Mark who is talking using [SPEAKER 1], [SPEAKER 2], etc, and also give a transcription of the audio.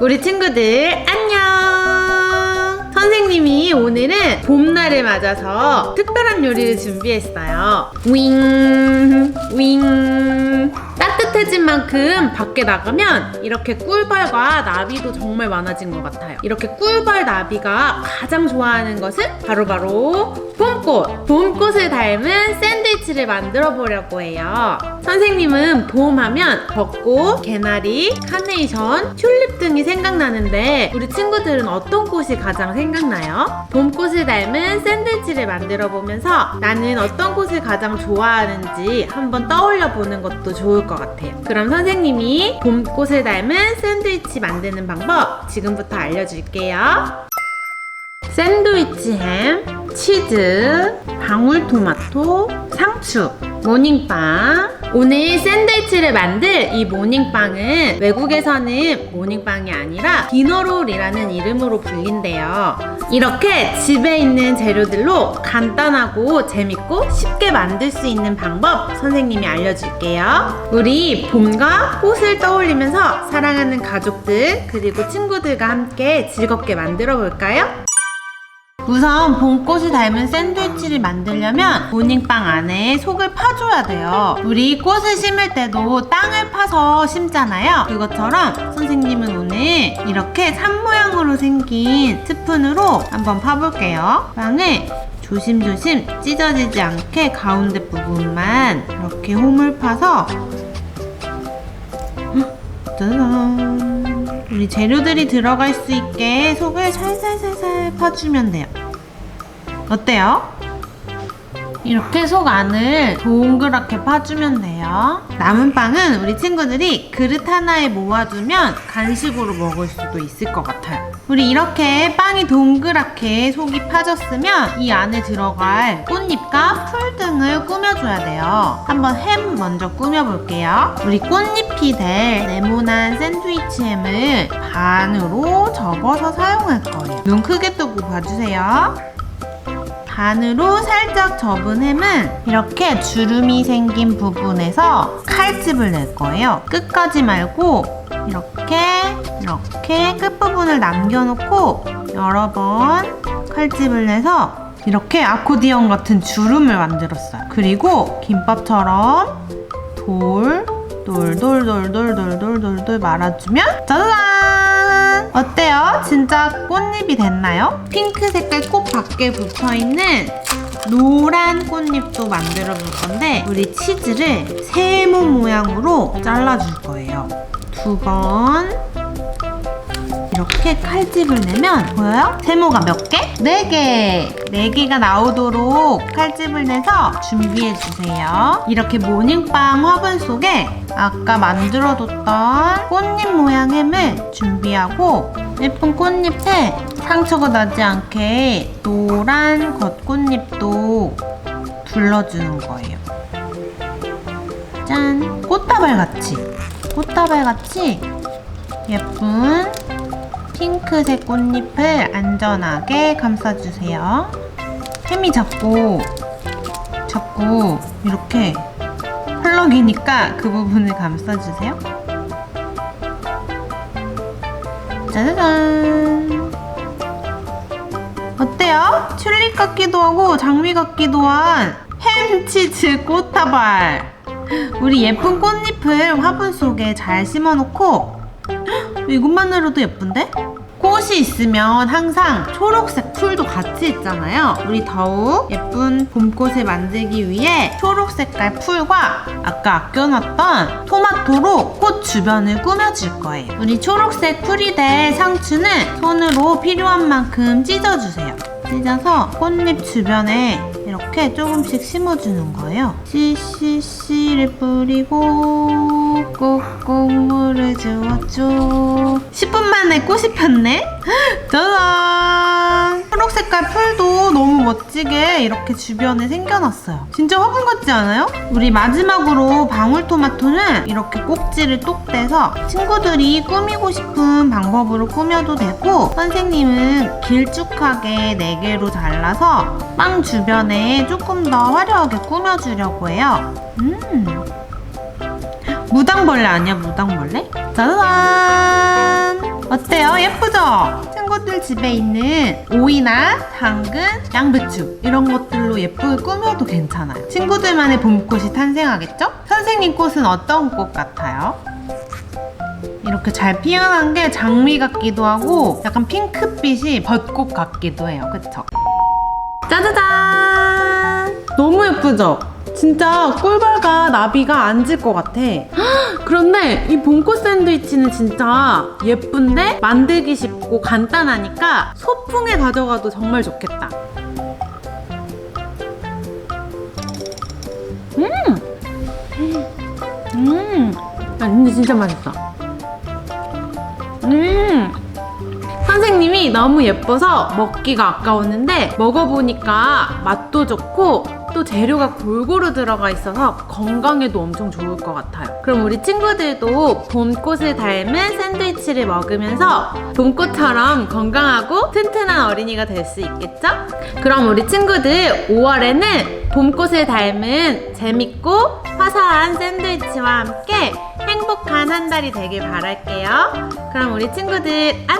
[SPEAKER 1] 우리 친구들 안녕! 선생님이 오늘은 봄날을 맞아서 특별한 요리를 준비했어요. 윙, 만큼 밖에 나가면 이렇게 꿀벌과 나비도 정말 많아진 것 같아요. 이렇게 꿀벌 나비가 가장 좋아하는 것은 바로 바로 봄꽃! 봄꽃을 닮은 샌드위치를 만들어 보려고 해요. 선생님은 봄하면 벚꽃, 개나리, 카네이션, 튤립 등이 생각나는데 우리 친구들은 어떤 꽃이 가장 생각나요? 봄꽃을 닮은 샌드위치를 만들어 보면서 나는 어떤 꽃을 가장 좋아하는지 한번 떠올려 보는 것도 좋을 것 같아요. 선생님이 봄꽃을 닮은 샌드위치 만드는 방법 지금부터 알려줄게요. 샌드위치 햄, 치즈, 방울토마토, 상추, 모닝빵. 오늘 샌드위치를 만들 이 모닝빵은 외국에서는 모닝빵이 아니라 디너롤이라는 이름으로 불린대요. 이렇게 집에 있는 재료들로 간단하고 재밌고 쉽게 만들 수 있는 방법 선생님이 알려줄게요. 우리 봄과 꽃을 떠올리면서 사랑하는 가족들 그리고 친구들과 함께 즐겁게 만들어 볼까요? 우선 봄꽃을 닮은 샌드위치를 만들려면 모닝빵 안에 속을 파줘야 돼요. 우리 꽃을 심을 때도 땅을 파서 심잖아요. 그것처럼 선생님은 오늘 이렇게 산 모양으로 생긴 스푼으로 한번 파볼게요. 빵을 조심조심 찢어지지 않게 가운데 부분만 이렇게 홈을 파서 짜잔. 우리 재료들이 들어갈 수 있게 속을 살살살살 파주면 돼요. 어때요? 이렇게 속 안을 동그랗게 파주면 돼요. 남은 빵은 우리 친구들이 그릇 하나에 모아두면 간식으로 먹을 수도 있을 것 같아요. 우리 이렇게 빵이 동그랗게 속이 파졌으면 이 안에 들어갈 꽃잎과 풀 등을 꾸며줘야 돼요. 한번 햄 먼저 꾸며볼게요. 우리 꽃잎이 될 네모난 샌드위치 햄을 반으로 접어서 사용할 거예요. 눈 크게 뜨고 봐주세요. 반으로 살짝 접은 햄은 이렇게 주름이 생긴 부분에서 칼집을 낼 거예요. 끝까지 말고 이렇게 이렇게 끝부분을 남겨놓고 여러 번 칼집을 내서 이렇게 아코디언 같은 주름을 만들었어요. 그리고 김밥처럼 돌, 돌, 돌, 돌, 돌, 돌, 돌, 돌, 돌 말아주면 짜잔! 어때요? 진짜 꽃잎이 됐나요? 핑크 색깔 꽃 밖에 붙어 있는 노란 꽃잎도 만들어 볼 건데 우리 치즈를 세모 모양으로 잘라줄 거예요. 두 번. 이렇게 칼집을 내면 보여요? 세모가 몇 개? 네 개! 네 개가 나오도록 칼집을 내서 준비해 주세요. 이렇게 모닝빵 화분 속에 아까 만들어뒀던 꽃잎 모양 햄을 준비하고 예쁜 꽃잎에 상처가 나지 않게 노란 겉꽃잎도 둘러주는 거예요. 짠! 꽃다발 같이 꽃다발 같이 예쁜 핑크색 꽃잎을 안전하게 감싸주세요. 햄이 자꾸 자꾸 이렇게 펄럭이니까 그 부분을 감싸주세요. 짜자잔. 어때요? 튤립 같기도 하고 장미 같기도 한 햄치즈 꽃다발. 우리 예쁜 꽃잎을 화분 속에 잘 심어놓고 이것만으로도 예쁜데? 꽃이 있으면 항상 초록색 풀도 같이 있잖아요. 우리 더욱 예쁜 봄꽃을 만들기 위해 초록 색깔 풀과 아까 아껴놨던 토마토로 꽃 주변을 꾸며줄 거예요. 우리 초록색 풀이 될 상추는 손으로 필요한 만큼 찢어주세요. 찢어서 꽃잎 주변에 이렇게 조금씩 심어주는 거예요. 씨씨씨를 뿌리고 꼭꼭 물을 주었죠. 10분 만에 꽃이 폈네? 짜잔! 초록 색깔 풀도 너무 멋지게 이렇게 주변에 생겨났어요. 진짜 화분 같지 않아요? 우리 마지막으로 방울토마토는 이렇게 꼭지를 똑 떼서 친구들이 꾸미고 싶은 방법으로 꾸며도 되고 선생님은 길쭉하게 4개로 잘라서 빵 주변에 조금 더 화려하게 꾸며주려고 해요. 음. 무당벌레 아니야 무당벌레? 짜잔! 예쁘죠? 친구들 집에 있는 오이나 당근, 양배추 이런 것들로 예쁘게 꾸며도 괜찮아요. 친구들만의 봄꽃이 탄생하겠죠? 선생님 꽃은 어떤 꽃 같아요? 이렇게 잘 피어난 게 장미 같기도 하고 약간 핑크빛이 벚꽃 같기도 해요. 그쵸? 짜자잔! 너무 예쁘죠? 진짜 꿀벌과 나비가 앉을 것 같아. 헉, 그런데 이 봄꽃 샌드위치는 진짜 예쁜데 만들기 쉽고 간단하니까 소풍에 가져가도 정말 좋겠다. 음! 음! 아, 근데 진짜 맛있다. 음! 선생님이 너무 예뻐서 먹기가 아까웠는데 먹어보니까 맛도 좋고 또 재료가 골고루 들어가 있어서 건강에도 엄청 좋을 것 같아요. 그럼 우리 친구들도 봄꽃을 닮은 샌드위치를 먹으면서 봄꽃처럼 건강하고 튼튼한 어린이가 될 수 있겠죠? 그럼 우리 친구들 5월에는 봄꽃을 닮은 재밌고 화사한 샌드위치와 함께 행복한 한 달이 되길 바랄게요. 그럼 우리 친구들 안녕!